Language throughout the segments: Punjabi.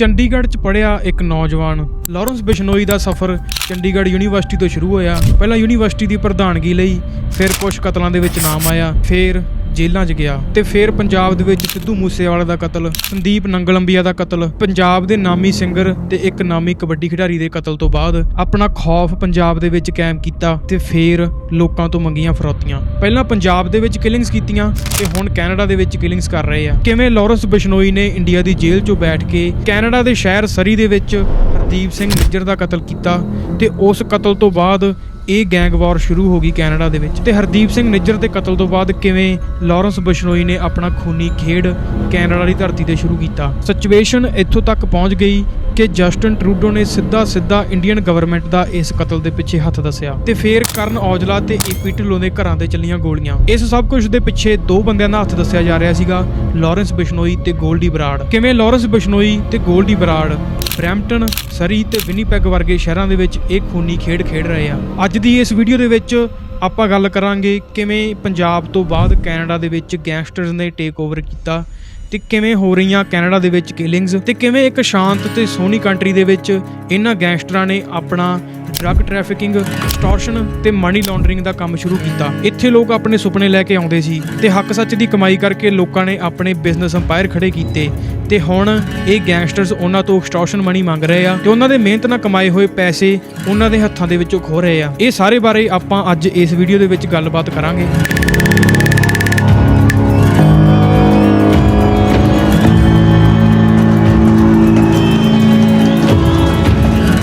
ਚੰਡੀਗੜ੍ਹ 'ਚ ਪੜਿਆ ਇੱਕ ਨੌਜਵਾਨ। ਲਾਰੈਂਸ ਬਿਸ਼ਨੋਈ ਦਾ ਸਫ਼ਰ ਚੰਡੀਗੜ੍ਹ ਯੂਨੀਵਰਸਿਟੀ ਤੋਂ ਸ਼ੁਰੂ ਹੋਇਆ। ਪਹਿਲਾਂ ਯੂਨੀਵਰਸਿਟੀ ਦੀ ਪ੍ਰਧਾਨਗੀ ਲਈ ਫਿਰ ਕੁਝ ਕਤਲਾਂ ਦੇ ਵਿੱਚ ਨਾਮ ਆਇਆ। ਫਿਰ ਜੇਲ੍ਹਾਂ 'ਚ ਗਿਆ ਤੇ ਫਿਰ ਪੰਜਾਬ ਦੇ ਵਿੱਚ ਸਿੱਧੂ ਮੂਸੇਵਾਲੇ ਦਾ ਕਤਲ, ਸੰਦੀਪ ਨੰਗਲੰਬੀਆ ਦਾ ਕਤਲ, ਪੰਜਾਬ ਦੇ ਨਾਮੀ ਸਿੰਗਰ ਤੇ ਇੱਕ ਨਾਮੀ ਕਬੱਡੀ ਖਿਡਾਰੀ ਦੇ ਕਤਲ ਤੋਂ ਬਾਅਦ ਆਪਣਾ ਖੌਫ ਪੰਜਾਬ ਦੇ ਵਿੱਚ ਕਾਇਮ ਕੀਤਾ ਤੇ ਫਿਰ ਲੋਕਾਂ ਤੋਂ ਮੰਗੀਆਂ ਫਰੌਤੀਆਂ। ਪਹਿਲਾਂ ਪੰਜਾਬ ਦੇ ਵਿੱਚ ਕਿਲਿੰਗਸ ਕੀਤੀਆਂ ਤੇ ਹੁਣ ਕੈਨੇਡਾ ਦੇ ਵਿੱਚ ਕਿਲਿੰਗਸ ਕਰ ਰਹੇ ਆ। ਕਿਵੇਂ ਲਾਰੈਂਸ ਬਿਸ਼ਨੋਈ ਨੇ ਇੰਡੀਆ ਦੀ ਜੇਲ੍ਹ 'ਚੋਂ ਬੈਠ ਕੇ ਕੈਨੇਡਾ ਦੇ ਸ਼ਹਿਰ ਸਰੀ ਦੇ ਵਿੱਚ ਹਰਦੀਪ ਸਿੰਘ ਨਿੱਜਰ ਦਾ ਕਤਲ ਕੀਤਾ ਤੇ ਉਸ ਕਤਲ ਤੋਂ ਬਾਅਦ ਇਹ ਗੈਂਗ ਵਾਰ ਸ਼ੁਰੂ ਹੋ ਗਈ ਕੈਨੇਡਾ ਦੇ ਵਿੱਚ। ਤੇ ਹਰਦੀਪ ਸਿੰਘ ਨਿੱਜਰ ਦੇ ਕਤਲ ਤੋਂ ਬਾਅਦ ਕਿਵੇਂ ਲਾਰੈਂਸ ਬਿਸ਼ਨੋਈ ਨੇ ਆਪਣਾ ਖੂਨੀ ਖੇਡ ਕੈਨੇਡਾ ਦੀ ਧਰਤੀ ਤੇ ਸ਼ੁਰੂ ਕੀਤਾ? ਸਿਚੁਏਸ਼ਨ ਇੱਥੋਂ ਤੱਕ ਪਹੁੰਚ ਗਈ ਕਿ ਜਸਟਨ ਟਰੂਡੋ ਨੇ ਸਿੱਧਾ ਸਿੱਧਾ ਇੰਡੀਅਨ ਗਵਰਨਮੈਂਟ ਦਾ ਇਸ ਕਤਲ ਦੇ ਪਿੱਛੇ ਹੱਥ ਦੱਸਿਆ। ਤੇ ਫੇਰ ਕਰਨ ਔਜਲਾ ਤੇ ਏਪੀ ਢਿੱਲੋਂ ਦੇ ਘਰਾਂ ਤੇ ਚੱਲੀਆਂ ਗੋਲੀਆਂ। ਇਸ ਸਭ ਕੁਝ ਦੇ ਪਿੱਛੇ ਦੋ ਬੰਦਿਆਂ ਦਾ ਹੱਥ ਦੱਸਿਆ ਜਾ ਰਿਹਾ ਸੀਗਾ, ਲਾਰੈਂਸ ਬਿਸ਼ਨੋਈ ਤੇ ਗੋਲਡੀ ਬਰਾੜ। ਕਿਵੇਂ ਲਾਰੈਂਸ ਬਿਸ਼ਨੋਈ ਤੇ ਗੋਲਡੀ ਬਰਾੜ ਬ੍ਰੈਂਪਟਨ, ਸਰੀ ਤੇ ਵਿਨੀਪੈਗ ਵਰਗੇ ਸ਼ਹਿਰਾਂ ਦੇ ਵਿੱਚ ਇਹ ਖੂਨੀ ਖੇਡ ਖੇਡ ਰਹੇ ਆ? ਅੱਜ ਦੀ ਇਸ ਵੀਡੀਓ ਦੇ ਵਿੱਚ ਆਪਾਂ ਗੱਲ ਕਰਾਂਗੇ ਕਿਵੇਂ ਪੰਜਾਬ ਤੋਂ ਬਾਅਦ ਕੈਨੇਡਾ ਦੇ ਵਿੱਚ ਗੈਂਗਸਟਰਸ ਨੇ ਟੇਕ ਓਵਰ ਕੀਤਾ ਤੇ ਕਿਵੇਂ ਹੋ ਰਹੀਆਂ ਕੈਨੇਡਾ ਦੇ ਵਿੱਚ ਕਿਲਿੰਗਸ ਤੇ ਕਿਵੇਂ ਇੱਕ ਸ਼ਾਂਤ ਤੇ ਸੋਹਣੀ ਕੰਟਰੀ ਦੇ ਵਿੱਚ ਇਹਨਾਂ ਗੈਂਗਸਟਰਾਂ ਨੇ ਆਪਣਾ ਡਰੱਗ ਟ੍ਰੈਫਿਕਿੰਗ ਐਕਸਟੋਰਸ਼ਨ ਤੇ ਮਨੀ ਲਾਂਡਰਿੰਗ ਦਾ ਕੰਮ ਸ਼ੁਰੂ ਕੀਤਾ। ਇੱਥੇ ਲੋਕ ਆਪਣੇ ਸੁਪਨੇ ਲੈ ਕੇ ਆਉਂਦੇ ਸੀ ਤੇ ਹੱਕ ਸੱਚ ਦੀ ਕਮਾਈ ਕਰਕੇ ਲੋਕਾਂ ਨੇ ਆਪਣੇ ਬਿਜ਼ਨਸ ਅੰਪਾਇਰ ਖੜੇ ਕੀਤੇ। ਤੇ ਹੁਣ ਇਹ ਗੈਂਗਸਟਰਸ ਉਹਨਾਂ ਤੋਂ ਐਕਸਟੋਰਸ਼ਨ ਮਨੀ ਮੰਗ ਰਹੇ ਆ ਤੇ ਉਹਨਾਂ ਦੇ ਮਿਹਨਤ ਨਾਲ ਕਮਾਏ ਹੋਏ ਪੈਸੇ ਉਹਨਾਂ ਦੇ ਹੱਥਾਂ ਦੇ ਵਿੱਚੋਂ ਖੋ ਰਹੇ ਆ। ਇਹ ਸਾਰੇ ਬਾਰੇ ਆਪਾਂ ਅੱਜ ਇਸ ਵੀਡੀਓ ਦੇ ਵਿੱਚ ਗੱਲਬਾਤ ਕਰਾਂਗੇ।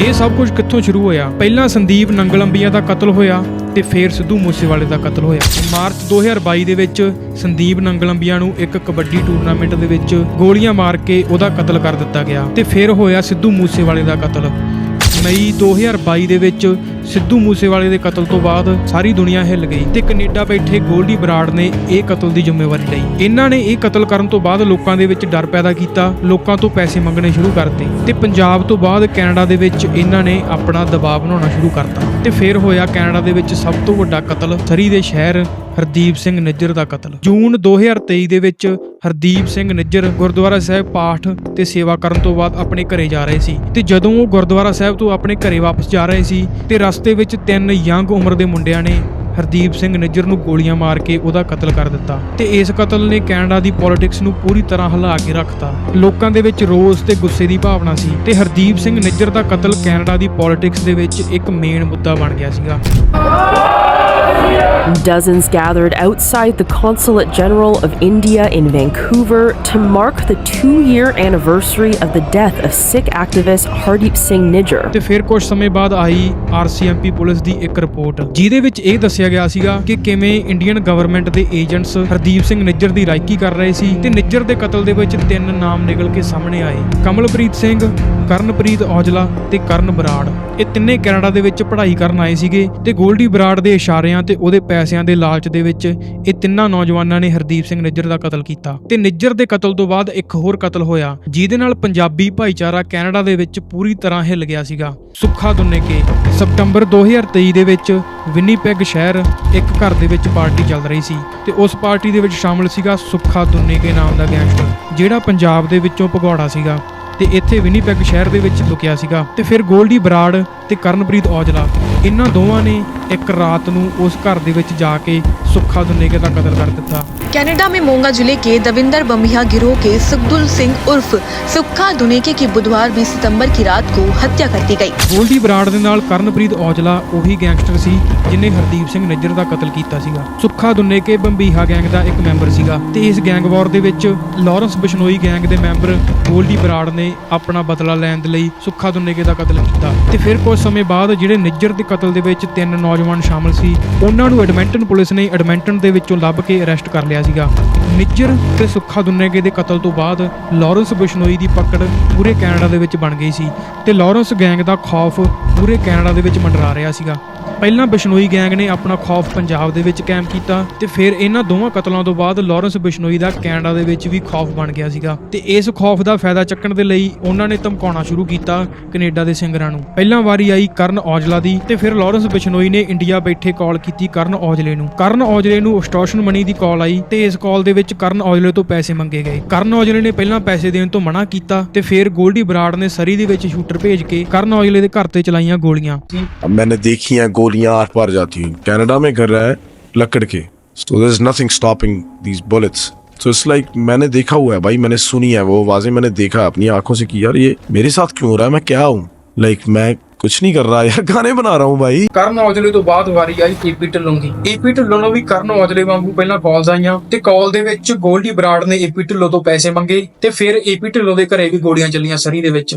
ਇਹ ਸਭ ਕੁਝ ਕਿੱਥੋਂ ਸ਼ੁਰੂ ਹੋਇਆ? ਪਹਿਲਾਂ ਸੰਦੀਪ ਨੰਗਲੰਬੀਆ ਦਾ ਕਤਲ ਹੋਇਆ ਤੇ ਫਿਰ ਸਿੱਧੂ ਮੂਸੇਵਾਲੇ ਦਾ ਕਤਲ ਹੋਇਆ। ਮਾਰਚ 2022 ਦੇ ਵਿੱਚ ਸੰਦੀਪ ਨੰਗਲੰਬੀਆ ਨੂੰ ਇੱਕ ਕਬੱਡੀ ਟੂਰਨਾਮੈਂਟ ਦੇ ਵਿੱਚ ਗੋਲੀਆਂ ਮਾਰ ਕੇ ਉਹਦਾ ਕਤਲ ਕਰ ਦਿੱਤਾ ਗਿਆ ਤੇ ਫਿਰ ਹੋਇਆ ਸਿੱਧੂ ਮੂਸੇਵਾਲੇ ਦਾ ਕਤਲ। ਮਈ 2022 ਦੇ ਵਿੱਚ ਸਿੱਧੂ ਮੂਸੇਵਾਲੇ ਦੇ ਕਤਲ ਤੋਂ ਬਾਅਦ ਸਾਰੀ ਦੁਨੀਆ ਹਿੱਲ ਗਈ ਤੇ ਕੈਨੇਡਾ ਬੈਠੇ ਗੋਲਡੀ ਬਰਾੜ ਨੇ ਇਹ ਕਤਲ ਦੀ ਜ਼ਿੰਮੇਵਾਰੀ ਲਈ। ਇਹਨਾਂ ਨੇ ਇਹ ਕਤਲ ਕਰਨ ਤੋਂ ਬਾਅਦ ਲੋਕਾਂ ਦੇ ਵਿੱਚ ਡਰ ਪੈਦਾ ਕੀਤਾ, ਲੋਕਾਂ ਤੋਂ ਪੈਸੇ ਮੰਗਣੇ ਸ਼ੁਰੂ ਕਰਤੇ ਤੇ ਪੰਜਾਬ ਤੋਂ ਬਾਅਦ ਕੈਨੇਡਾ ਦੇ ਵਿੱਚ ਇਹਨਾਂ ਨੇ ਆਪਣਾ ਦਬਾਅ ਬਣਾਉਣਾ ਸ਼ੁਰੂ ਕਰਤਾ ਤੇ ਫਿਰ ਹੋਇਆ ਕੈਨੇਡਾ ਦੇ ਵਿੱਚ ਸਭ ਤੋਂ ਵੱਡਾ ਕਤਲ ਸਰੀ ਦੇ ਸ਼ਹਿਰ ਹਰਦੀਪ ਸਿੰਘ ਨਿੱਜਰ ਦਾ ਕਤਲ। ਜੂਨ 2023 ਦੇ ਵਿੱਚ ਹਰਦੀਪ ਸਿੰਘ ਨਿੱਜਰ ਗੁਰਦੁਆਰਾ ਸਾਹਿਬ ਪਾਠ ਤੇ ਸੇਵਾ ਕਰਨ ਤੋਂ ਬਾਅਦ ਆਪਣੇ ਘਰੇ ਜਾ ਰਹੇ ਸੀ ਤੇ ਜਦੋਂ ਉਹ ਗੁਰਦੁਆਰਾ ਸਾਹਿਬ ਤੋਂ ਆਪਣੇ ਘਰੇ ਵਾਪਸ ਜਾ ਰਹੇ ਸੀ ਤੇ ਰਸਤੇ ਵਿੱਚ ਤਿੰਨ ਯੰਗ ਉਮਰ ਦੇ ਮੁੰਡਿਆਂ ਨੇ ਹਰਦੀਪ ਸਿੰਘ ਨਿੱਜਰ ਨੂੰ ਗੋਲੀਆਂ ਮਾਰ ਕੇ ਉਹਦਾ ਕਤਲ ਕਰ ਦਿੱਤਾ ਤੇ ਇਸ ਕਤਲ ਨੇ ਕੈਨੇਡਾ ਦੀ ਪੋਲਿਟਿਕਸ ਨੂੰ ਪੂਰੀ ਤਰ੍ਹਾਂ ਹਿਲਾ ਕੇ ਰੱਖਤਾ। ਲੋਕਾਂ ਦੇ ਵਿੱਚ ਰੋਸ ਤੇ ਗੁੱਸੇ ਦੀ ਭਾਵਨਾ ਸੀ ਤੇ ਹਰਦੀਪ ਸਿੰਘ ਨਿੱਜਰ ਦਾ ਕਤਲ ਕੈਨੇਡਾ ਦੀ ਪੋਲਿਟਿਕਸ ਦੇ ਵਿੱਚ ਇੱਕ ਮੇਨ ਮੁੱਦਾ ਬਣ ਗਿਆ ਸੀਗਾ। Dozens gathered outside the Consulate General of India in Vancouver to mark the two year anniversary of the death of Sikh activist Hardeep Singh Nijjar. ਤੇ ਫਿਰ ਕੁਝ ਸਮੇਂ ਬਾਅਦ ਆਈ ਆਰਸੀਐਮਪੀ ਪੁਲਿਸ ਦੀ ਇੱਕ ਰਿਪੋਰਟ, ਜਿਹਦੇ ਵਿੱਚ ਇਹ ਦੱਸਿਆ ਗਿਆ ਸੀਗਾ ਕਿ ਕਿਵੇਂ ਇੰਡੀਅਨ ਗਵਰਨਮੈਂਟ ਦੇ ਏਜੰਟਸ ਹਰਦੀਪ ਸਿੰਘ ਨਿੱਜਰ ਦੀ ਰਾਇਕੀ ਕਰ ਰਹੇ ਸੀ ਤੇ ਨਿੱਜਰ ਦੇ ਕਤਲ ਦੇ ਵਿੱਚ ਤਿੰਨ ਨਾਮ ਨਿਕਲ ਕੇ ਸਾਹਮਣੇ ਆਏ ਕਮਲਪ੍ਰੀਤ ਸਿੰਘ, ਕਰਨਪ੍ਰੀਤ ਔਜਲਾ ਤੇ ਕਰਨ ਬਰਾੜ ਇਹ ਤਿੰਨੇ ਕੈਨੇਡਾ ਦੇ ਵਿੱਚ ਪੜ੍ਹਾਈ ਕਰਨ ਆਏ ਸੀਗੇ ਤੇ ਗੋਲਡੀ ਬਰਾੜ ਦੇ ਇਸ਼ਾਰਿਆਂ ਤੇ ਉਹਦੇ ਪੈਸਿਆਂ ਦੇ ਲਾਲਚ ਦੇ ਵਿੱਚ ਇਹ ਤਿੰਨਾਂ ਨੌਜਵਾਨਾਂ ਨੇ ਹਰਦੀਪ ਸਿੰਘ ਨਿੱਜਰ ਦਾ ਕਤਲ ਕੀਤਾ ਤੇ ਨਿੱਜਰ ਦੇ ਕਤਲ ਤੋਂ ਬਾਅਦ ਇੱਕ ਹੋਰ ਕਤਲ ਹੋਇਆ, ਜਿਹਦੇ ਨਾਲ ਪੰਜਾਬੀ ਭਾਈਚਾਰਾ ਕੈਨੇਡਾ ਦੇ ਵਿੱਚ ਪੂਰੀ ਤਰ੍ਹਾਂ ਹਿੱਲ ਗਿਆ ਸੀਗਾ। ਸੁੱਖਾ ਦੁੰਨੇਕੇ ਸਤੰਬਰ 2023 ਦੇ ਵਿੱਚ ਵਿਨੀਪੈਗ ਸ਼ਹਿਰ ਇੱਕ ਘਰ ਦੇ ਵਿੱਚ ਪਾਰਟੀ ਚੱਲ ਰਹੀ ਸੀ ਤੇ ਉਸ ਪਾਰਟੀ ਦੇ ਵਿੱਚ ਸ਼ਾਮਲ ਸੀਗਾ ਸੁੱਖਾ ਦੁੰਨੇਕੇ ਨਾਮ ਦਾ ਗੈਂਗਸਟਰ, ਜਿਹੜਾ ਪੰਜਾਬ ਦੇ ਵਿੱਚੋਂ ਭਗੌੜਾ ਸੀਗਾ। ਤੇ ਇੱਥੇ ਵਿਨੀਪੈਗ ਸ਼ਹਿਰ ਦੇ ਵਿੱਚ ਲੁਕਿਆ ਸੀਗਾ ਤੇ ਫਿਰ ਗੋਲਡੀ ਬਰਾੜ ਤੇ ਕਰਨਪ੍ਰੀਤ ਔਜਲਾ। ਇਹਨਾਂ ਦੋਵਾਂ ਨੇ ਇੱਕ ਰਾਤ ਨੂੰ ਉਸ ਘਰ ਦੇ ਵਿੱਚ ਜਾ ਕੇ ਸੁੱਖਾ ਦੁੰਨੇਕੇ ਦਾ ਕਤਲ ਕਰ ਦਿੱਤਾ कनाडा में मोंगा जिले के दविंदर बमिया गिरोह के सुखदुल सिंह उर्फ सुक्खा दुनेके की बुधवार 20 सितंबर की रात को हत्या कर दी गई ਗੋਲਡੀ ਬਰਾੜ ਦੇ ਨਾਲ ਕਰਨਪ੍ਰੀਤ ਔਜਲਾ ਉਹੀ ਗੈਂਗਸਟਰ ਸੀ ਜਿਨੇ ਹਰਦੀਪ ਸਿੰਘ ਨਿੱਜਰ ਦਾ ਕਤਲ ਕੀਤਾ ਸੀਗਾ ਸੁੱਖਾ ਦੁੰਨੇਕੇ ਬੰਬੀਹਾ ਗੈਂਗ ਦਾ ਇੱਕ ਮੈਂਬਰ ਸੀਗਾ ਤੇ ਇਸ ਗੈਂਗ ਵਾਰ ਦੇ ਵਿੱਚ ਲਾਰੈਂਸ ਬਿਸ਼ਨੋਈ ਗੈਂਗ ਦੇ ਮੈਂਬਰ ਗੋਲਡੀ ਬਰਾੜ ਨੇ ਆਪਣਾ ਬਦਲਾ ਲੈਣ ਦੇ ਲਈ ਸੁੱਖਾ ਦੁੰਨੇਕੇ ਦਾ ਕਤਲ ਕੀਤਾ ਤੇ ਫਿਰ ਕੁਝ ਸਮੇਂ ਬਾਅਦ ਜਿਹੜੇ ਨਿੱਜਰ ਦੇ ਕਤਲ ਦੇ ਵਿੱਚ ਤਿੰਨ ਨੌਜਵਾਨ ਸ਼ਾਮਲ ਸੀ ਉਹਨਾਂ ਨੂੰ ਐਡਮਿੰਟਨ ਪੁਲਿਸ ਨੇ ਐਡਮਿੰਟਨ ਦੇ ਵਿੱਚੋਂ ਲੱਭ ਕੇ ਅਰੈਸਟ ਕਰ ਲਿਆ ਸੀਗਾ। ਨਿੱਜਰ ਤੇ ਸੁੱਖਾ ਦੁੰਨੇਕੇ ਦੇ ਕਤਲ ਤੋਂ ਬਾਅਦ ਲਾਰੈਂਸ ਬਿਸ਼ਨੋਈ ਦੀ ਪਕੜ ਪੂਰੇ ਕੈਨੇਡਾ ਦੇ ਵਿੱਚ ਬਣ ਗਈ ਸੀ ਤੇ ਲਾਰੈਂਸ ਗੈਂਗ ਦਾ ਖੌਫ ਪੂਰੇ ਕੈਨੇਡਾ ਦੇ ਵਿੱਚ ਮੰਡਰਾ ਰਿਹਾ ਸੀਗਾ। ਪਹਿਲਾਂ ਬਿਸ਼ਨੋਈ ਗੈਂਗ ਨੇ ਆਪਣਾ ਖੌਫ ਪੰਜਾਬ ਦੇ ਵਿੱਚ ਕਾਇਮ ਕੀਤਾ ਤੇ ਫਿਰ ਇਹਨਾਂ ਦੋਵਾਂ ਕਤਲਾਂ ਤੋਂ ਬਾਅਦ ਲਾਰੈਂਸ ਬਿਸ਼ਨੋਈ ਦਾ ਕੈਨੇਡਾ ਦੇ ਵਿੱਚ ਵੀ ਖੌਫ ਬਣ ਗਿਆ ਸੀਗਾ ਤੇ ਇਸ ਖੌਫ ਦਾ ਫਾਇਦਾ ਚੱਕਣ ਦੇ ਲਈ ਉਹਨਾਂ ਨੇ ਧਮਕਾਉਣਾ ਸ਼ੁਰੂ ਕੀਤਾ ਕੈਨੇਡਾ ਦੇ ਸਿੰਗਰਾਂ ਨੂੰ। ਪਹਿਲਾਂ ਵਾਰੀ ਆਈ ਕਰਨ ਔਜਲਾ ਦੀ ਤੇ ਫਿਰ ਲਾਰੈਂਸ ਬਿਸ਼ਨੋਈ ਨੇ ਇੰਡੀਆ ਬੈਠੇ ਕਾਲ ਕੀਤੀ ਕਰਨ ਔਜਲੇ ਨੂੰ। ਕਰਨ ਔਜਲੇ ਨੂੰ ਐਕਸਟੋਰਸ਼ਨ ਮਨੀ ਦੀ ਕਾਲ ਆਈ ਤੇ ਇਸ ਕਾਲ ਦੇ ਵਿੱਚ ਕਰਨ ਔਜਲੇ ਤੋਂ ਪੈਸੇ ਮੰਗੇ ਗਏ ਕਰਨ ਔਜਲੇ ਨੇ ਪਹਿਲਾਂ ਪੈਸੇ ਦੇਣ ਤੋਂ ਮਨਾ ਕੀਤਾ ਤੇ ਫਿਰ ਗੋਲਡੀ ਬਰਾੜ ਨੇ ਸਰੀ ਦੇ ਵਿੱਚ ਸ਼ੂਟਰ ਭੇਜ ਕੇ ਕਰਨ ਔਜਲੇ ਦੇ ਘਰ ਤੇ ਚਲਾਈਆਂ ਗੋਲੀਆਂ अब मैंने देखी हैं गोलियां आर पार जाती हैं कनाडा में घर रहा है लकड़ के so there is nothing stopping these bullets so it's like मैंने देखा हुआ है भाई मैंने सुनी है वो आवाजें मैंने देखा अपनी आंखों से कि यार ये मेरे साथ क्यों हो रहा है मैं क्या हूँ लाइक मैं कुछ नहीं कर रहा यार गाने बना रहा हूँ भाई ਕਰਨ ਔਜਲੇ ਤੋਂ ਬਾਅਦ ਵਾਰੀ ਆਈ ਏਪੀ ਢਿੱਲੋਂ ਦੀ ਏਪੀ ਢਿੱਲੋਂ ਨੂੰ ਵੀ ਕਰਨ ਔਜਲੇ ਵਾਂਗੂ ਪਹਿਲਾਂ ਕਾਲਸ ਆਈਆਂ ਤੇ ਕਾਲ ਦੇ ਵਿੱਚ ਗੋਲਡੀ ਬਰਾੜ ਨੇ ਏਪੀ ਢਿੱਲੋਂ ਤੋਂ ਪੈਸੇ ਮੰਗੇ ਤੇ ਫਿਰ ਏਪੀ ਢਿੱਲੋਂ ਦੇ ਘਰੇ ਵੀ ਗੋਲੀਆਂ ਚੱਲੀਆਂ ਸਰੀ ਦੇ ਵਿੱਚ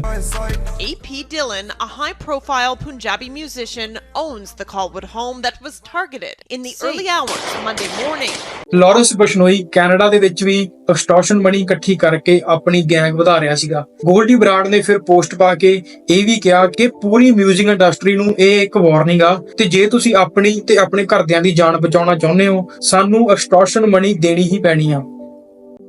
AP Dillon, a high profile Punjabi musician, owns the Colwood home that was targeted in the early hours Monday morning. Lawrence Bishnoi Canada ਦੇ ਵਿੱਚ ਵੀ ਐਕਸਟੋਰਸ਼ਨ ਮਨੀ ਇਕੱਠੀ ਕਰਕੇ ਆਪਣੀ ਗੈਂਗ ਵਧਾ ਰਿਹਾ ਸੀਗਾ ਗੋਲਡੀ ਬਰਾੜ ਨੇ ਫਿਰ ਪੋਸਟ ਪਾ ਕੇ ਇਹ ਵੀ ਕਿਹਾ ਕਿ ਪੂਰੀ 뮤직 ਇੰਡਸਟਰੀ ਨੂੰ ਇਹ ਇੱਕ ਵਾਰਨਿੰਗ ਆ, ਤੇ ਜੇ ਤੁਸੀਂ ਆਪਣੀ ਤੇ ਆਪਣੇ ਘਰਦਿਆਂ ਦੀ ਜਾਨ ਬਚਾਉਣਾ ਚਾਹੁੰਦੇ ਹੋ, ਸਾਨੂੰ ਐਕਸਟੋਰਸ਼ਨ ਮਨੀ ਦੇਣੀ ਹੀ ਪੈਣੀ ਆ।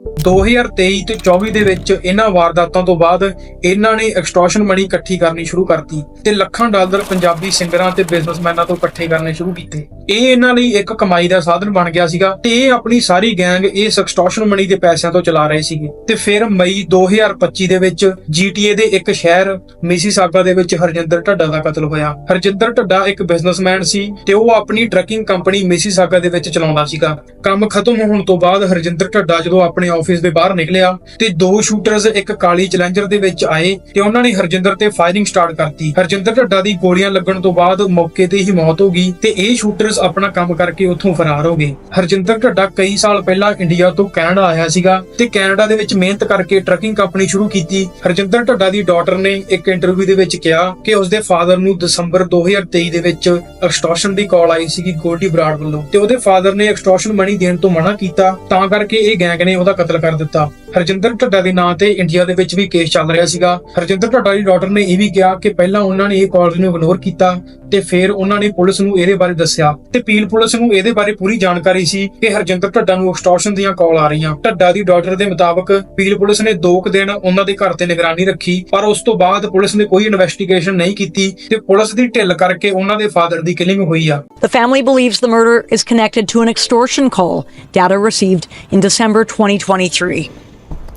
2023 ਤੇ 24 ਦੇ ਵਿੱਚ ਇਹਨਾਂ ਵਾਰਦਾਤਾਂ ਤੋਂ ਬਾਅਦ ਇਹਨਾਂ ਨੇ ਐਕਸਟੋਰਸ਼ਨ ਮਨੀ ਇਕੱਠੀ ਕਰਨੀ ਸ਼ੁਰੂ ਕਰਤੀ ਤੇ ਲੱਖਾਂ ਡਾਲਰ ਪੰਜਾਬੀ ਸਿੰਗਰਾਂ ਤੇ ਬਿਜ਼ਨਸਮੈਨਾਂ ਤੋਂ ਇਕੱਠੇ ਕਰਨੇ ਸ਼ੁਰੂ ਕੀਤੇ। ਇਹ ਇਹਨਾਂ ਲਈ ਇੱਕ ਕਮਾਈ ਦਾ ਸਾਧਨ ਬਣ ਗਿਆ ਸੀਗਾ ਤੇ ਇਹ ਆਪਣੀ ਸਾਰੀ ਗੈਂਗ ਇਸ ਐਕਸਟੋਰਸ਼ਨ ਮਨੀ ਦੇ ਪੈਸਿਆਂ ਤੋਂ ਚਲਾ ਰਹੇ ਸੀਗੇ। ਤੇ ਫਿਰ ਮਈ 2025 ਦੇ ਵਿੱਚ GTA ਦੇ ਇੱਕ ਸ਼ਹਿਰ ਮਿਸੀਸਾਗਾ ਦੇ ਵਿੱਚ ਹਰਜਿੰਦਰ ਢੱਡਾ ਦਾ ਕਤਲ ਹੋਇਆ। ਹਰਜਿੰਦਰ ਢੱਡਾ ਇੱਕ ਬਿਜ਼ਨਸਮੈਨ ਸੀ ਤੇ ਉਹ ਆਪਣੀ ਟਰੱਕਿੰਗ ਕੰਪਨੀ ਮਿਸੀਸਾਗਾ ਦੇ ਵਿੱਚ ਚਲਾਉਂਦਾ ਸੀਗਾ। ਕੰਮ ਖਤਮ ਹੋਣ ਤੋਂ ਬਾਅਦ ਹਰਜਿੰਦਰ ਢੱਡਾ ਜਦੋਂ ਆਪਣੇ ਆਫਿਸ ਦੇ ਬਾਹਰ ਨਿਕਲਿਆ ਤੇ ਦੋ ਸ਼ੂਟਰਸ ਇੱਕ ਕਾਲੀ ਚੈਲੰਜਰ ਦੇ ਵਿੱਚ ਆਏ ਤੇ ਉਹਨਾਂ ਨੇ ਹਰਜਿੰਦਰ ਤੇ ਫਾਇਰਿੰਗ ਸਟਾਰਟ ਕਰਤੀ। ਹਰਜਿੰਦਰ ਢੱਡਾ ਦੀ ਗੋਲੀਆਂ ਲੱਗਣ ਤੋਂ ਬਾਅਦ ਮੌਕੇ ਤੇ ਹੀ ਮੌਤ ਹੋ ਗਈ ਤੇ ਇਹ ਸ਼ੂਟਰਸ ਆਪਣਾ ਕੰਮ ਕਰਕੇ ਉੱਥੋਂ ਫਰਾਰ ਹੋ ਗਏ। ਹਰਜਿੰਦਰ ਢੱਡਾ ਕਈ ਸਾਲ ਪਹਿਲਾਂ ਇੰਡੀਆ ਤੋਂ ਕੈਨੇਡਾ ਆਇਆ ਸੀਗਾ ਤੇ ਕੈਨੇਡਾ ਦੇ ਵਿੱਚ ਮਿਹਨਤ ਕਰਕੇ ਟਰੱਕਿੰਗ ਕੰਪਨੀ ਸ਼ੁਰੂ ਕੀਤੀ। ਹਰਜਿੰਦਰ ਢੱਡਾ ਦੀ ਡਾਟਰ ਨੇ ਇੱਕ ਇੰਟਰਵਿਊ ਦੇ ਵਿੱਚ ਕਿਹਾ ਕਿ ਉਸਦੇ ਫਾਦਰ ਨੂੰ ਦਸੰਬਰ 2023 ਦੇ ਵਿੱਚ ਐਕਸਟੋਰਸ਼ਨ ਦੀ ਕਾਲ ਆਈ ਸੀਗੀ ਗੋਲਡੀ ਬਰਾੜ ਵੱਲੋਂ ਤੇ ਉਹਦੇ ਫਾਦਰ ਨੇ ਐਕਸਟੋਰਸ਼ਨ ਮਨੀ ਦੇਣ ਤੋਂ ਮਨਾ ਕੀਤਾ। ਤਾਂ ਕਰਕੇ ਇਹ ਗੈਂਗ ਨੇ ਉਹਦਾ ਕਤਲ ਕਰ ਦਿੱਤਾ। ਹਰਜਿੰਦਰ ਢੱਡਾ ਦੇ ਨਾਂ ਤੇ ਇੰਡੀਆ ਦੇ ਵਿੱਚ ਵੀ ਕੇਸ ਚੱਲ ਰਿਹਾ ਸੀਗਾ। ਹਰਜਿੰਦਰ ਢੱਡਾ ਦੀ ਡਾਟਰ ਨੇ ਇਹ ਵੀ ਕਿਹਾ ਕਿ ਪਹਿਲਾਂ ਉਹਨਾਂ ਨੇ ਇਹ ਕਾਲਸ ਨੂੰ ਇਗਨੋਰ ਕੀਤਾ ਤੇ ਫਿਰ ਉਹਨਾਂ ਨੇ ਪੁਲਿਸ ਨੂੰ ਇਹਦੇ ਬਾਰੇ ਦੱਸਿਆ। ਤੇ ਪੀਲ ਪੁਲਿਸ ਨੂੰ ਇਹਦੇ ਬਾਰੇ ਪੂਰੀ ਜਾਣਕਾਰੀ ਸੀ ਕਿ ਹਰਜਿੰਦਰ ਢੱਡਾ ਨੂੰ ਐਕਸਟੋਰਸ਼ਨ ਦੀਆਂ ਕਾਲ ਆ ਰਹੀਆਂ। ਢੱਡਾ ਦੀ ਡਾਟਰ ਦੇ ਮੁਤਾਬਕ ਪੀਲ ਪੁਲਿਸ ਨੇ 2 ਦਿਨ ਉਹਨਾਂ ਦੇ ਘਰ ਤੇ ਨਿਗਰਾਨੀ ਰੱਖੀ ਪਰ ਉਸ ਤੋਂ ਬਾਅਦ ਪੁਲਿਸ ਨੇ ਕੋਈ ਇਨਵੈਸਟੀਗੇਸ਼ਨ ਨਹੀਂ ਕੀਤੀ ਤੇ ਪੁਲਿਸ ਦੀ ਢਿੱਲ ਕਰਕੇ ਉਹਨਾਂ ਦੇ ਫਾਦਰ ਦੀ ਕਿਲਿੰਗ ਹੋਈ ਆ। The family believes the murder is connected to an extortion call, data received in December 2023.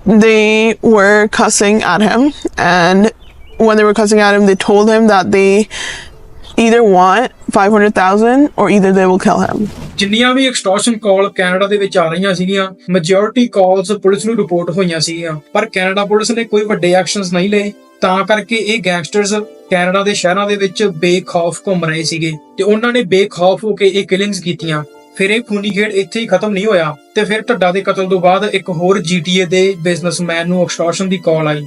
they were cussing at him and when they were cussing at him they told him that they either want 500,000 or either they will kill him. ਜਿੰਨੀਆਂ ਵੀ ਐਕਸਟੋਰਸ਼ਨ ਕਾਲ ਕੈਨੇਡਾ ਦੇ ਵਿੱਚ ਆ ਰਹੀਆਂ ਸੀਗੀਆਂ ਮੈਜੋਰਿਟੀ ਕਾਲਸ ਪੁਲਿਸ ਨੂੰ ਰਿਪੋਰਟ ਹੋਈਆਂ ਸੀਗੀਆਂ। ਪਰ ਕੈਨੇਡਾ ਪੁਲਿਸ ਨੇ ਕੋਈ ਵੱਡੇ ਐਕਸ਼ਨਸ ਨਹੀਂ ਲਏ ਤਾਂ ਕਰਕੇ ਇਹ ਗੈਂਗਸਟਰਸ ਕੈਨੇਡਾ ਦੇ ਸ਼ਹਿਰਾਂ ਦੇ ਵਿੱਚ ਬੇਖੌਫ ਘੁੰਮ ਰਹੇ ਸੀਗੇ। ਤੇ ਉਹਨਾਂ ਨੇ ਬੇਖੌਫ ਹੋ ਕੇ ਇਹ ਕਿਲਿੰਗਸ ਕੀਤੀਆਂ। ਫਿਰ ਇਹ ਖੂਨੀ ਖੇਡ ਇੱਥੇ ਹੀ ਖਤਮ ਨਹੀਂ ਹੋਇਆ ਤੇ ਫਿਰ ਢੱਡਾ ਦੇ ਕਤਲ ਤੋਂ ਬਾਅਦ ਇੱਕ ਹੋਰ GTA ਦੇ ਬਿਜ਼ਨਸਮੈਨ ਨੂੰ ਐਕਸਟੋਰਸ਼ਨ ਦੀ ਕਾਲ ਆਈ।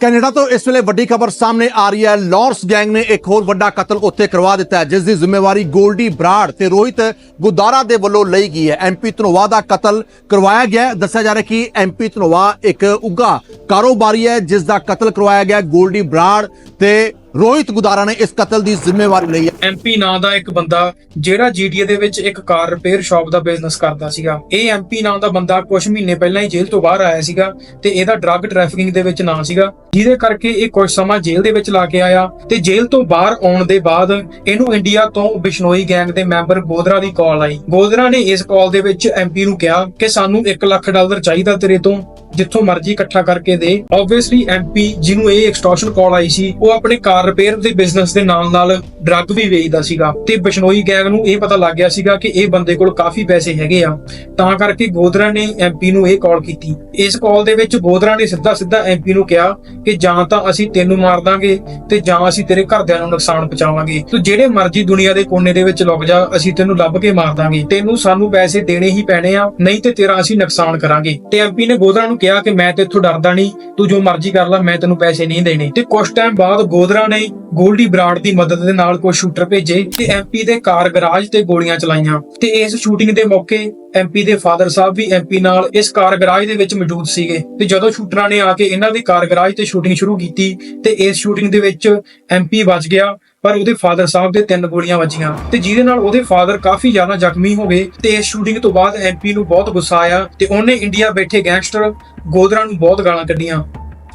ਕੈਨੇਡਾ ਤੋਂ ਇਸ ਵੇਲੇ ਵੱਡੀ ਖਬਰ ਸਾਹਮਣੇ ਆ ਰਹੀ ਹੈ। ਲਾਰਸ ਗੈਂਗ ਨੇ ਇੱਕ ਹੋਰ ਵੱਡਾ ਕਤਲ ਉੱਥੇ ਕਰਵਾ ਦਿੱਤਾ ਹੈ ਜਿਸ ਦੀ ਜ਼ਿੰਮੇਵਾਰੀ ਗੋਲਡੀ ਬਰਾੜ ਤੇ ਰੋਹਿਤ ਗੁਦਾਰਾ ਦੇ ਵੱਲੋਂ ਲਈ ਗਈ ਹੈ। ਐਮਪੀ ਧਨੋਵਾ ਦਾ ਕਤਲ ਕਰਵਾਇਆ ਗਿਆ ਦੱਸਿਆ ਜਾ ਰਿਹਾ ਕਿ ਐਮਪੀ ਧਨੋਵਾ ਇੱਕ ਉੱਗਾ ਕਾਰੋਬਾਰੀ ਹੈ ਜਿਸ ਦਾ ਕਤਲ ਕਰਵਾਇਆ ਗਿਆ ਗੋਲਡੀ ਬਰਾੜ ਤੇ ਰੋਹਿਤ ਗੁਦਾਰਾ ਨੇ ਇਸ ਕਤਲ ਦੀ ਜ਼ਿੰਮੇਵਾਰੀ ਲਈ ਹੈ। ਐਮਪੀ ਨਾਂ ਦਾ ਇੱਕ ਬੰਦਾ ਜਿਹੜਾ GTA ਦੇ ਵਿੱਚ ਇੱਕ ਕਾਰ ਰਿਪੇਅਰ ਸ਼ਾਪ ਦਾ ਬਿਜ਼ਨਸ ਕਰਦਾ ਸੀਗਾ। ਇਹ ਐਮਪੀ ਨਾਂ ਦਾ ਬੰਦਾ ਕੁਝ ਮਹੀਨੇ ਪਹਿਲਾਂ ਹੀ ਜੇਲ੍ਹ ਤੋਂ ਬਾਹਰ ਆਇਆ ਸੀਗਾ ਤੇ ਇਹਦਾ ਡਰੱਗ ਟ੍ਰੈਫਿਕਿੰਗ ਦੇ ਵਿੱਚ ਨਾਂ ਸੀਗਾ, ਜਿਹਦੇ ਕਰਕੇ ਇਹ ਕੁਝ ਸਮਾਂ ਜੇਲ੍ਹ ਦੇ ਵਿੱਚ ਲਾ ਕੇ ਆਇਆ ਤੇ ਜੇਲ੍ਹ ਤੋਂ ਬਾਹਰ ਆਉਣ ਦੇ ਬਾਅਦ ਇਹਨੂੰ ਇੰਡੀਆ ਤੋਂ ਬਿਸ਼ਨੋਈ ਗੈਂਗ ਦੇ ਮੈਂਬਰ ਗੋਦਰਾ ਦੀ ਕਾਲ ਆਈ। ਗੋਦਰਾ ਨੇ ਇਸ ਕਾਲ ਦੇ ਵਿੱਚ ਐਮਪੀ ਨੂੰ ਕਿਹਾ ਕਿ ਸਾਨੂੰ 1 ਲੱਖ ਡਾਲਰ ਚਾਹੀਦਾ ਤੇਰੇ ਤੋਂ, ਜਿੱਥੋਂ ਮਰਜ਼ੀ ਇਕੱਠਾ ਕਰਕੇ ਦੇ। ਆਬਵੀਅਸਲੀ ਐਮਪੀ ਜਿਹਨੂੰ ਇਹ ਐਕਸਟੋਰਸ਼ਨ ਕਾਲ ਆਈ ਸੀ, ਉਹ ਆਪਣੇ ਕਾਰ ਰਿਪੇਅਰ ਦੇ ਬਿਜ਼ਨਸ ਦੇ ਨਾਲ ਨਾਲ ਡਰੱਗ ਵੀ ਵੇਚਦਾ ਸੀਗਾ ਤੇ ਬਿਸ਼ਨੋਈ ਗੈਂਗ ਨੂੰ ਇਹ ਪਤਾ ਲੱਗ ਗਿਆ ਸੀਗਾ ਕਿ ਇਹ ਬੰਦੇ ਕੋਲ ਕਾਫੀ ਪੈਸੇ ਹੈਗੇ ਆ। ਤਾਂ ਕਰਕੇ ਗੋਦਰਾ ਨੇ ਐਮਪੀ ਨੂੰ ਇਹ ਕਾਲ ਕੀਤੀ। ਇਸ ਕਾਲ ਦੇ ਵਿੱਚ ਗੋਦਰਾ ਨੇ ਸਿੱਧਾ ਸਿੱਧਾ ਐਮਪੀ ਨੂੰ ਕਿਹਾ ਕਿ ਜਾਂ ਤਾਂ ਅਸੀਂ ਤੈਨੂੰ ਮਾਰ ਦਾਂਗੇ ਤੇ ਜਾਂ ਅਸੀਂ ਤੇਰੇ ਘਰਦਿਆਂ ਨੂੰ ਨੁਕਸਾਨ ਪਹੁੰਚਾਵਾਂਗੇ। ਤੂੰ ਜਿਹੜੇ ਮਰਜ਼ੀ ਦੁਨੀਆ ਦੇ ਕੋਨੇ ਦੇ ਵਿੱਚ ਲੱਗ ਜਾ, ਅਸੀਂ ਤੈਨੂੰ ਲੱਭ ਕੇ ਮਾਰ ਦਾਂਗੇ। ਤੈਨੂੰ ਸਾਨੂੰ ਪੈਸੇ ਦੇਣੇ ਹੀ ਪੈਣੇ ਆ, ਨਹੀਂ ਤੇ ਤੇਰਾ ਅਸੀਂ ਨੁਕਸਾਨ ਕਰਾਂਗੇ। ਤੇ ਐਮਪੀ ਨੇ ਗੋਦਰਾ ਨੂੰ ਕਿਹਾ ਕਿ ਮੈਂ ਤੇਥੋਂ ਡਰਦਾ ਨਹੀਂ, ਤੂੰ ਜੋ ਮਰਜ਼ੀ ਕਰ ਲੈ, ਮੈਂ ਤੈਨੂੰ ਪੈਸੇ ਨਹੀਂ ਦੇਣੇ। ਤੇ ਕੁਝ ਟਾਈਮ ਬਾਅਦ ਗੋਦਰਾ ਨੇ ਗੋਲਡੀ ਬਰਾੜ ਦੀ ਮਦਦ ਦੇ ਨਾਲ ਕੁਝ ਸ਼ੂਟਰ ਭੇਜੇ ਤੇ ਐਮਪੀ ਦੇ ਕਾਰ ਗਰਾਜ ਤੇ ਗੋਲੀਆਂ ਚਲਾਈਆਂ। ਤੇ ਇਸ ਸ਼ੂਟਿੰਗ ਦੇ ਮੌਕੇ ਐਮਪੀ ਦੇ ਫਾਦਰ ਸਾਹਿਬ ਵੀ ਐਮਪੀ ਨਾਲ ਇਸ ਕਾਰ ਗਰਾਜ ਦੇ ਵਿੱਚ ਮੌਜੂਦ ਸੀਗੇ। ਤੇ ਜਦੋਂ ਸ਼ੂਟਰਾਂ ਨੇ ਆ ਕੇ ਇਹਨਾਂ ਦੇ ਕਾਰ ਗਰਾਜ ਤੇ ਸ਼ੂਟਿੰਗ ਸ਼ੁਰੂ ਕੀਤੀ, ਤੇ ਇਸ ਸ਼ੂਟਿੰਗ ਦੇ ਵਿੱਚ ਐਮਪੀ ਬਚ ਗਿਆ, ਪਰ ਉਹਦੇ ਫਾਦਰ ਸਾਹਿਬ ਦੇ ਤਿੰਨ ਗੋਲੀਆਂ ਵੱਜੀਆਂ। ਤੇ ਜਿਹਦੇ ਨਾਲ ਉਹਦੇ ਫਾਦਰ ਕਾਫੀ ਜ਼ਿਆਦਾ ਜ਼ਖਮੀ ਹੋ ਗਏ, ਤੇ ਇਸ ਸ਼ੂਟਿੰਗ ਤੋਂ ਬਾਅਦ ਐਮਪੀ ਨੂੰ ਬਹੁਤ ਗੁੱਸਾ ਆਇਆ, ਤੇ ਉਹਨੇ ਇੰਡੀਆ ਬੈਠੇ ਗੈਂਗਸਟਰ ਗੋਦਰਾ ਨੂੰ ਬਹੁਤ ਗਾਲਾਂ ਕੱਢੀਆਂ।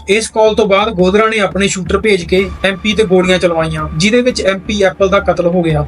ਇਸ ਕਾਲ ਤੋਂ ਬਾਅਦ ਗੋਦਰਾ ਨੇ ਆਪਣੇ ਸ਼ੂਟਰ ਭੇਜ ਕੇ ਐਮਪੀ ਤੇ ਗੋਲੀਆਂ ਚਲਵਾਈਆਂ, ਜਿਹਦੇ ਵਿੱਚ ਐਮਪੀ ਐਪਲ ਦਾ ਕਤਲ ਹੋ ਗਿਆ।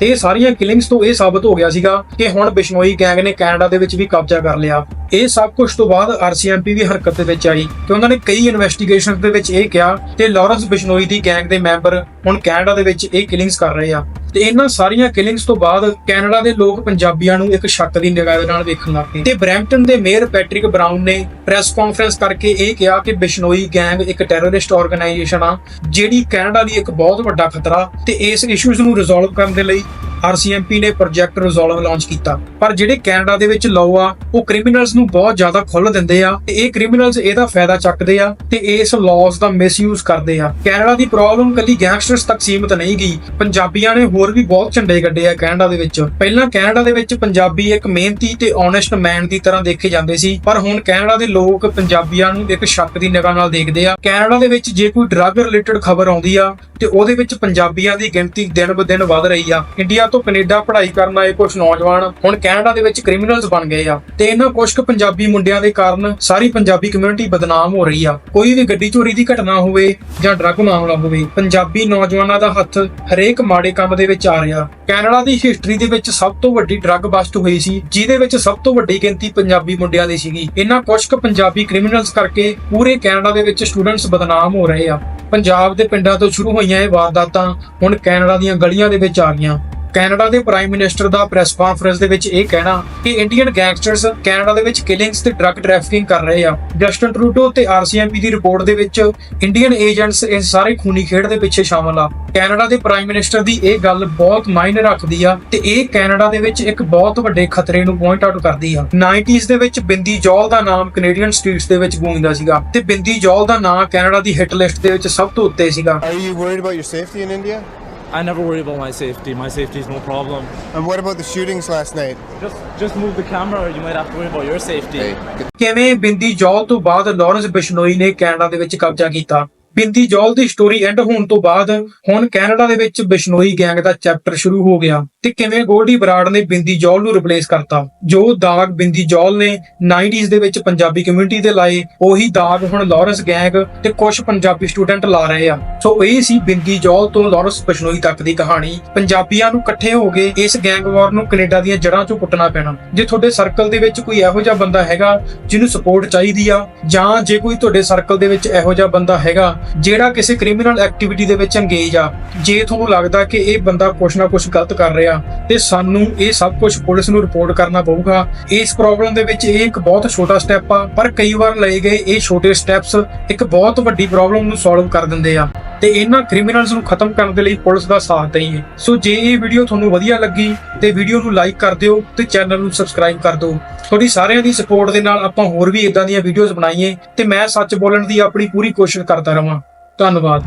ਤੇ ਇਹ ਸਾਰੀਆਂ ਕਿਲਿੰਗਸ ਤੋਂ ਇਹ ਸਾਬਤ ਹੋ ਗਿਆ ਸੀਗਾ ਕਿ ਹੁਣ ਬਿਸ਼ਨੋਈ ਗੈਂਗ ਨੇ ਕੈਨੇਡਾ ਦੇ ਵਿੱਚ ਵੀ ਕਬਜ਼ਾ ਕਰ ਲਿਆ। ਇਹ ਸਭ ਕੁਝ ਤੋਂ ਬਾਅਦ ਆਰਸੀਐਮਪੀ ਵੀ ਹਰਕਤ ਦੇ ਵਿੱਚ ਆਈ ਕਿ ਉਹਨਾਂ ਨੇ ਕਈ ਇਨਵੈਸਟੀਗੇਸ਼ਨ ਦੇ ਵਿੱਚ ਇਹ ਕਿਹਾ ਕਿ ਲਾਰੈਂਸ ਬਿਸ਼ਨੋਈ ਦੀ ਗੈਂਗ ਦੇ ਮੈਂਬਰ ਹੁਣ ਕੈਨੇਡਾ ਦੇ ਵਿੱਚ ਇਹ ਕਿਲਿੰਗਸ ਕਰ ਰਹੇ ਆ। ਤੇ ਇਹਨਾਂ ਸਾਰੀਆਂ ਕਿਲਿੰਗਸ ਤੋਂ ਬਾਅਦ ਕੈਨੇਡਾ ਦੇ ਲੋਕ ਪੰਜਾਬੀਆਂ ਨੂੰ ਇੱਕ ਸ਼ੱਕ ਦੀ ਨਿਗਾਹ ਦੇ ਨਾਲ ਵੇਖਣ ਲੱਗ ਪਏ। ਤੇ ਬਰੈਂਪਟਨ ਦੇ ਮੇਅਰ ਪੈਟ੍ਰਿਕ ਬਰਾਊਨ ਨੇ ਪ੍ਰੈਸ ਕਾਨਫਰੰਸ ਕਰਕੇ ਇਹ ਕਿਹਾ ਕਿ ਬਿਸ਼ਨੋਈ ਗੈਂਗ ਇੱਕ ਟੈਰਰਿਸਟ ਆਰਗੇਨਾਈਜੇਸ਼ਨ ਆ, ਜਿਹੜੀ ਕੈਨੇਡਾ ਲਈ ਇੱਕ ਬਹੁਤ ਵੱਡਾ ਖਤਰਾ ਤੇ ਇਸ ਇਸ਼ੂਜ਼ ਨੂੰ ਰਿਜ਼ੋਲਵ ਕਰਨ ਦੇ ਲਈ ਆਰਸੀਐਮਪੀ ਨੇ ਪ੍ਰੋਜੈਕਟ ਰਿਜ਼ੋਲਵ ਲਾਂਚ ਕੀਤਾ। ਪਰ ਜਿਹੜੇ ਕੈਨੇਡਾ ਦੇ ਵਿੱਚ ਲਾਅ ਆ, ਉਹ ਕ੍ਰਿਮੀਨਲਸ ਨੂੰ ਬਹੁਤ ਜ਼ਿਆਦਾ ਖੁੱਲ੍ਹ ਦਿੰਦੇ ਆ ਤੇ ਇਹ ਕ੍ਰਿਮੀਨਲਸ ਇਹਦਾ ਫਾਇਦਾ ਚੱਕਦੇ ਆ ਤੇ ਇਸ ਲਾਅਸ ਦਾ ਮਿਸਯੂਜ਼ ਕਰਦੇ ਆ। ਕੈਨੇਡਾ ਦੀ ਪ੍ਰੋਬਲਮ ਕੱਲੀ ਗੈਂਗਸਟਰਸ ਤੱਕ ਸੀਮਿਤ ਨਹੀਂ ਗਈ। ਪੰਜਾਬੀਆਂ ਨੇ ਹੋਰ ਵੀ ਬਹੁਤ ਝੰਡੇ ਗੱਡੇ ਆ ਕੈਨੇਡਾ ਦੇ ਵਿੱਚ। ਪਹਿਲਾਂ ਕੈਨੇਡਾ ਦੇ ਵਿੱਚ ਪੰਜਾਬੀ ਇੱਕ ਮਿਹਨਤੀ ਤੇ ਓਨੈਸਟ ਮੈਨ ਦੀ ਤਰ੍ਹਾਂ ਦੇਖੇ ਜਾਂਦੇ ਸੀ, ਪਰ ਹੁਣ ਕੈਨੇਡਾ ਦੇ ਲੋਕ ਪੰਜਾਬੀਆਂ ਨੂੰ ਇੱਕ ਸ਼ੱਕ ਦੀ ਨਿਗਾਹ ਨਾਲ ਦੇਖਦੇ ਆ। ਕੈਨੇਡਾ ਦੇ ਵਿੱਚ ਜੇ ਕੋਈ ਡਰੱਗ ਰਿਲੇਟਡ ਖਬਰ ਆਉਂਦੀ ਆ ਤੇ ਉਹਦੇ ਵਿੱਚ ਪੰਜਾਬੀਆਂ ਦੀ ਗਿਣਤੀ ਦਿਨ ਬ ਦਿਨ ਵੱਧ ਰਹੀ ਆ। ਇੰਡੀਆ ਤੋਂ ਕੈਨੇਡਾ ਪੜ੍ਹਾਈ ਕਰਨ ਆਏ ਕੁਝ ਨੌਜਵਾਨ ਹੁਣ ਕੈਨੇਡਾ ਦੇ ਵਿੱਚ ਕ੍ਰਿਮੀਨਲਸ ਬਣ ਗਏ ਆ ਤੇ ਇਹਨਾਂ ਕੁਝ ਕੁ ਪੰਜਾਬੀ ਮੁੰਡਿਆਂ ਦੇ ਕਾਰਨ ਸਾਰੀ ਪੰਜਾਬੀ ਕਮਿਊਨਿਟੀ ਬਦਨਾਮ ਹੋ ਰਹੀ ਆ। ਕੋਈ ਵੀ ਗੱਡੀ ਚੋਰੀ ਦੀ ਘਟਨਾ ਹੋਵੇ ਜਾਂ ਡਰੱਗ ਮਾਮਲਾ ਹੋਵੇ, ਪੰਜਾਬੀ ਨੌਜਵਾਨਾਂ ਦਾ ਹੱਥ ਹਰੇਕ ਮਾੜੇ ਕੰਮ ਦੇ ਵਿੱਚ ਆ ਰਿਹਾ। ਕੈਨੇਡਾ ਦੀ ਹਿਸਟਰੀ ਦੇ ਵਿੱਚ ਸਭ ਤੋਂ ਵੱਡੀ ਡਰੱਗ ਬਸਟ ਹੋਈ ਸੀ, ਜਿਹਦੇ ਵਿੱਚ ਸਭ ਤੋਂ ਵੱਡੀ ਗਿਣਤੀ ਪੰਜਾਬੀ ਮੁੰਡਿਆਂ ਦੀ ਸੀਗੀ। ਇਹਨਾਂ ਕੁਝ ਕੁ ਪੰਜਾਬੀ ਕ੍ਰਿਮੀਨਲਸ ਕਰਕੇ ਪੂਰੇ ਕੈਨੇਡਾ ਦੇ ਵਿੱਚ ਸਟੂਡੈਂਟਸ ਬਦਨਾਮ ਹੋ ਰਹੇ ਆ। ਪੰਜਾਬ ਦੇ ਪਿੰਡਾਂ ਤੋਂ ਸ਼ੁਰੂ ਹੋਈਆਂ ਇਹ ਵਾਰਦਾਤਾਂ ਹੁਣ ਕੈਨੇਡਾ ਦੀਆਂ ਗਲੀਆਂ ਦੇ ਵਿੱਚ ਆ ਗਈਆਂ। ਕੈਨੇਡਾ ਦੇ ਪ੍ਰਾਈਮ ਮਿਨਿਸਟਰ ਦਾ ਪ੍ਰੈਸ ਕਾਨਫਰੰਸ ਦੇ ਵਿੱਚ ਇਹ ਕਹਿਣਾ ਕਿ ਇੰਡੀਅਨ ਗੈਂਗਸਟਰਸ ਕੈਨੇਡਾ ਦੇ ਵਿੱਚ ਕਿਲਿੰਗਸ ਤੇ ਡਰੱਗ ਟ੍ਰੈਫਿਕਿੰਗ ਕਰ ਰਹੇ ਆ। ਜਸਟਨ ਟਰੂਡੋ ਤੇ ਆਰਸੀਐਮਪੀ ਦੀ ਰਿਪੋਰਟ ਦੇ ਵਿੱਚ ਇੰਡੀਅਨ ਏਜੰਟਸ ਇਸ ਸਾਰੇ ਖੂਨੀ ਖੇਡ ਦੇ ਪਿੱਛੇ ਸ਼ਾਮਲ ਆ। ਕੈਨੇਡਾ ਦੇ ਪ੍ਰਾਈਮ ਮਿਨਿਸਟਰ ਦੀ ਇਹ ਗੱਲ ਬਹੁਤ ਮਾਇਨੇ ਰੱਖਦੀ ਆ ਤੇ ਇਹ ਕੈਨੇਡਾ ਦੇ ਵਿੱਚ ਇੱਕ ਬਹੁਤ ਵੱਡੇ ਖਤਰੇ ਨੂੰ ਪੁਆਇੰਟ ਆਊਟ ਕਰਦੀ ਆ। 90s ਦੇ ਵਿੱਚ ਬਿੰਦੀ ਜੌਲ ਦਾ ਨਾਮ ਕੈਨੇਡੀਅਨ ਸਟਰੀਟਸ ਦੇ ਵਿੱਚ ਗੂੰਜਦਾ ਸੀਗਾ ਤੇ ਬਿੰਦੀ ਜੌਲ ਦਾ ਨਾਮ ਕੈਨੇਡਾ ਦੀ ਹਿੱਟ ਲਿਸਟ ਦੇ ਵਿੱਚ ਸਭ ਤੋਂ ਉੱਤੇ ਸੀਗਾ। Are you worried about your safety in India? I never worry about my safety. My safety is no problem. And what about the shootings last night? Just just move the camera. You might have to worry about your safety. ਕਿਵੇਂ ਬਿੰਦੀ ਜੌਲ ਤੋਂ ਬਾਅਦ ਲਾਰੈਂਸ ਬਿਸ਼ਨੋਈ ਨੇ ਕੈਨੇਡਾ ਦੇ ਵਿੱਚ ਕਬਜ਼ਾ ਕੀਤਾ ਬਿੰਦੀ ਜੌਲ ਦੀ ਸਟੋਰੀ ਐਂਡ ਹੋਣ ਤੋਂ ਬਾਅਦ ਹੁਣ ਕੈਨੇਡਾ ਦੇ ਵਿੱਚ ਬਿਸ਼ਨੋਈ ਗੈਂਗ ਦਾ ਚੈਪਟਰ ਸ਼ੁਰੂ ਹੋ ਗਿਆ ਤੇ ਕਿਵੇਂ ਗੋਲਡੀ ਬਰਾੜ ਨੇ ਬਿੰਦੀ ਜੋਲ ਨੂੰ ਰਿਪਲੇਸ ਕਰਤਾ? ਜੋ ਦਾਗ ਬਿੰਦੀ ਜੋਲ ਨੇ 90s ਦੇ ਵਿੱਚ ਪੰਜਾਬੀ ਕਮਿਊਨਿਟੀ ਤੇ ਲਾਏ, ਉਹੀ ਦਾਗ ਹੁਣ ਲਾਰੈਂਸ ਗੈਂਗ ਤੇ ਕੁਝ ਪੰਜਾਬੀ ਸਟੂਡੈਂਟ ਲਾ ਰਹੇ ਆ। ਸੋ ਇਹ ਸੀ ਬਿੰਦੀ ਜੋਲ ਤੋਂ ਲਾਰੈਂਸ ਬਿਸ਼ਨੋਈ ਤੱਕ ਦੀ ਕਹਾਣੀ। ਪੰਜਾਬੀਆਂ ਨੂੰ ਇਕੱਠੇ ਹੋ ਕੇ ਇਸ ਗੈਂਗ ਵਾਰ ਨੂੰ ਕੈਨੇਡਾ ਦੀਆਂ ਜੜ੍ਹਾਂ ਚੋਂ ਪੁੱਟਣਾ ਪੈਣਾ। ਜੇ ਤੁਹਾਡੇ ਸਰਕਲ ਦੇ ਵਿੱਚ ਕੋਈ ਇਹੋ ਜਿਹਾ ਬੰਦਾ ਹੈਗਾ ਜਿਹਨੂੰ ਸਪੋਰਟ ਚਾਹੀਦੀ ਆ, ਜਾਂ ਜੇ ਕੋਈ ਤੁਹਾਡੇ ਸਰਕਲ ਦੇ ਵਿੱਚ ਇਹੋ ਜਿਹਾ ਬੰਦਾ ਹੈਗਾ ਜਿਹੜਾ ਕਿਸੇ ਕ੍ਰਿਮੀਨਲ ਐਕਟੀਵਿਟੀ ਦੇ ਵਿੱਚ ਅੰਗੇਜ ਆ, ਜੇ ਤੁਹਾਨੂੰ ਲੱਗਦਾ ਕਿ ਇਹ ਬੰਦਾ ਕੁਛ ਨਾ ਕੁਛ ਗਲਤ ਕਰ ਰਿਹਾ, ਤੇ ਸਾਨੂੰ ਇਹ ਸਭ ਕੁਝ ਪੁਲਿਸ ਨੂੰ ਰਿਪੋਰਟ ਕਰਨਾ ਪਊਗਾ। ਇਸ ਪ੍ਰੋਬਲਮ ਦੇ ਵਿੱਚ ਇਹ ਇੱਕ ਬਹੁਤ ਛੋਟਾ ਸਟੈਪ ਆ, ਪਰ ਕਈ ਵਾਰ ਲਏ ਗਏ ਇਹ ਛੋਟੇ ਸਟੈਪਸ ਇੱਕ ਬਹੁਤ ਵੱਡੀ ਪ੍ਰੋਬਲਮ ਨੂੰ ਸੋਲਵ ਕਰ ਦਿੰਦੇ ਆ। ਤੇ ਇਹਨਾਂ ਕ੍ਰਿਮੀਨਲਸ ਨੂੰ ਖਤਮ ਕਰਨ ਦੇ ਲਈ ਪੁਲਿਸ ਦਾ ਸਾਥ ਦਈਏ। ਸੋ ਜੇ ਇਹ ਵੀਡੀਓ ਤੁਹਾਨੂੰ ਵਧੀਆ ਲੱਗੀ, ਤੇ ਵੀਡੀਓ ਨੂੰ ਲਾਈਕ ਕਰ ਦਿਓ ਤੇ ਚੈਨਲ ਨੂੰ ਸਬਸਕ੍ਰਾਈਬ ਕਰ ਦਿਓ। ਤੁਹਾਡੀ ਸਾਰਿਆਂ ਦੀ ਸਪੋਰਟ ਦੇ ਨਾਲ ਆਪਾਂ ਹੋਰ ਵੀ ਇਦਾਂ ਦੀਆਂ ਵੀਡੀਓਜ਼ ਬਣਾਈਏ ਤੇ ਮੈਂ ਸੱਚ ਬੋਲਣ ਦੀ ਆਪਣੀ ਪੂਰੀ ਕੋਸ਼ਿਸ਼ ਕਰਦਾ ਰਵਾਂ। ਧੰਨਵਾਦ।